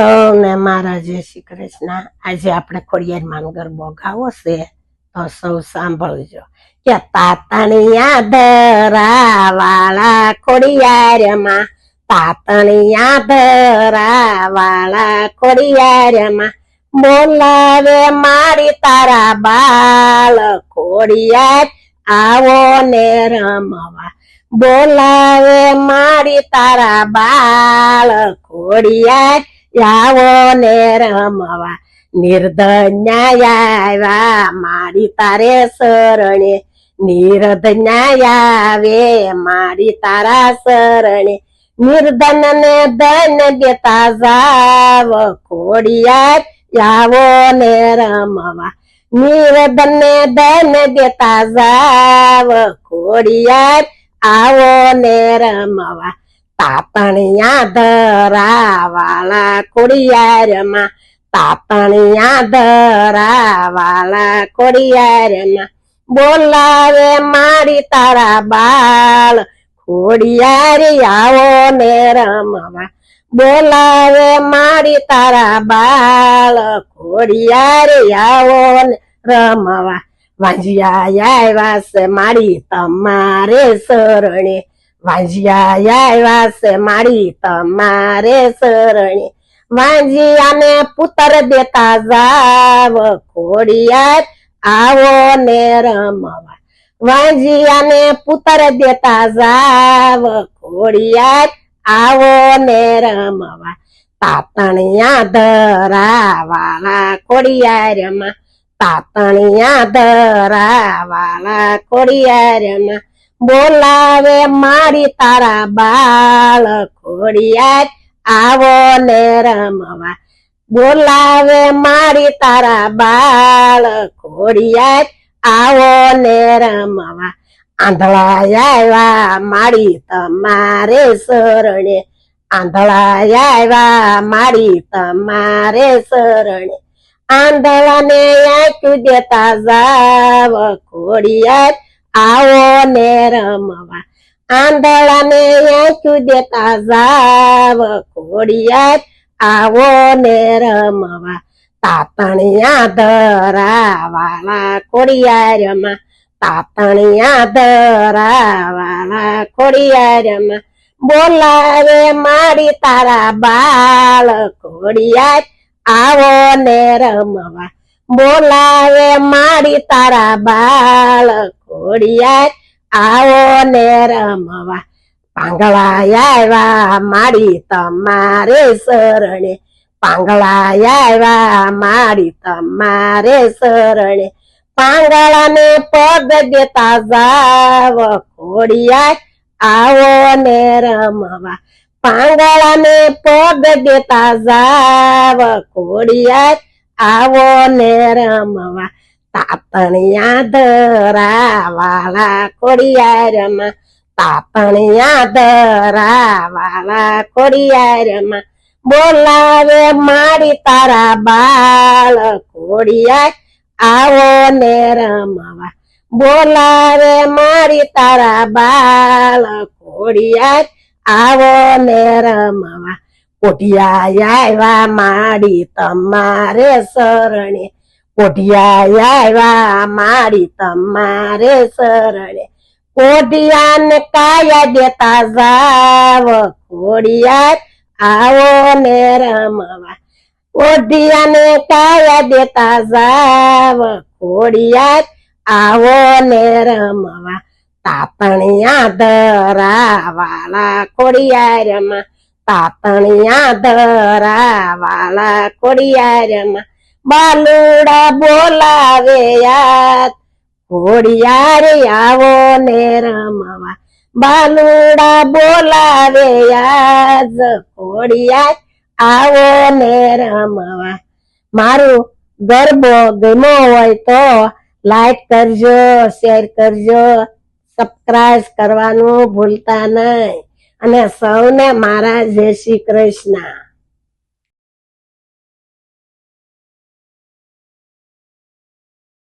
સૌને મારા જય શ્રી કૃષ્ણ. આજે આપણે ખોડિયાર માનગર બોગાવો છે, તો સૌ સાંભળજો. કે તાતણિયા ધરા વાળા ખોડિયારમાં, તાતણિયા ધરા વાળા ખોડિયારમાં, બોલાવે મારી તારા બાળ ખોડિયાર, આવો ને રમવા. બોલાવે મારી તારા બાળ ખોડિયાર આવો ને રમવા નિર્ધન્યાયા મારી તારે શરણે નિર્ધન્યાવે મારી તારા શરણે. નિર્ધન ને ધન દેતા જાવ, ખોડિયાર આવો ને રમવા નિર્ધન ને ધન દેતા જાવ, ખોડિયાર આવો ને રમવા તાતણિયા ધરા કોડિયારમાં તાતણિયા ધરા વાલા ખોડિયારમાં બોલાવે મારી તારા બાળ ખોડિયારી આવો ને રમવા. બોલાવે મારી તારા બાળ ખોડિયારી આવો ને રમવા વાંજિયા આવ્યા છે મારી તમારે શરણે. વાંજિયા આવ્યા છે મારી તમારે શરણે. વાંજિયાને પુતર દેતા જાવ, ખોડિયાર આવો ને રમવા. વાંજિયાને પુતર દેતા જાવ, ખોડિયાર આવો ને રમવા. તાતણિયા ધરા વાળા ખોડિયારમાં. તાતણિયા ધરા વાળા ખોડિયારમાં. બોલાવે મારી તારા બાળ ખોડિયાર આવો ને રમવા. બોલાવે મારી તારા બાળ ખોડિયાર આવો ને રમવા. આંધળા આવ્યા મારી તમારે શરણે. આંધળા આવ્યા મારી તમારે શરણે. આંધળાને આંચું દેતા જાવ ખોડિયાર આવો ને રમવા આંધળાને આંખ્યું દેતા જાવ, ખોડિયાર, આવો ને રમવા તાતણિયા ધરા વાળા ખોડિયારમાં. તાતણિયા ધરા વાળા ખોડિયારમાં. બોલાવે મારી તારા બાળ ખોડિયાર, આવો ને રમવા બોલાવે મારી તારા બાળ ખોડિયાર આવો ને રમવા. પાંગળા આવ્યા મારી તમારે શરણે. પાંગળા આવ્યા મારી તમારે શરણે. પાંગળાને પગ દેતા જાવ ખોડિયાર આવો ને રમવા. પાંગળાને પગ દેતા જાવ ખોડિયાર આવો ને રમવા. તાતણિયા ધરા વાળા ખોડિયારમાં તાતણિયા ધરા વાલા ખોડિયારમાં બોલાવે મારી તારા બાળ ખોડિયાર આવો ને રમવા બોલાવે મારી તારા બાળ ખોડિયાર આવો ને રમવા કોટિયા આવ્યા માડી તમારે શરણે આવ્યા માડી તમારે શરણે કોટિયાને કાયા દેતા જાવ કોડિયા આવો ને રમવા કોટિયાને કાયા દેતા જાવ કોડિયા આવો ને રમવા તાતણિયા ધરા વાળા ખોડિયારમાં તાતણિયા ધરા વાળા ખોડિયારમાં બાલુડા બોલાવે યાદ. ખોડિયાર આવો ને રમવા. બાલુડા બોલાવે યાદ. ખોડિયાર આવો ને રમવા. મારું ગરબો ગમો હોય તો લાઈક કરજો, શેર કરજો, સબસ્ક્રાઇબ કરવાનું ભૂલતા નહીં. અને સૌને મારા જય શ્રી કૃષ્ણ.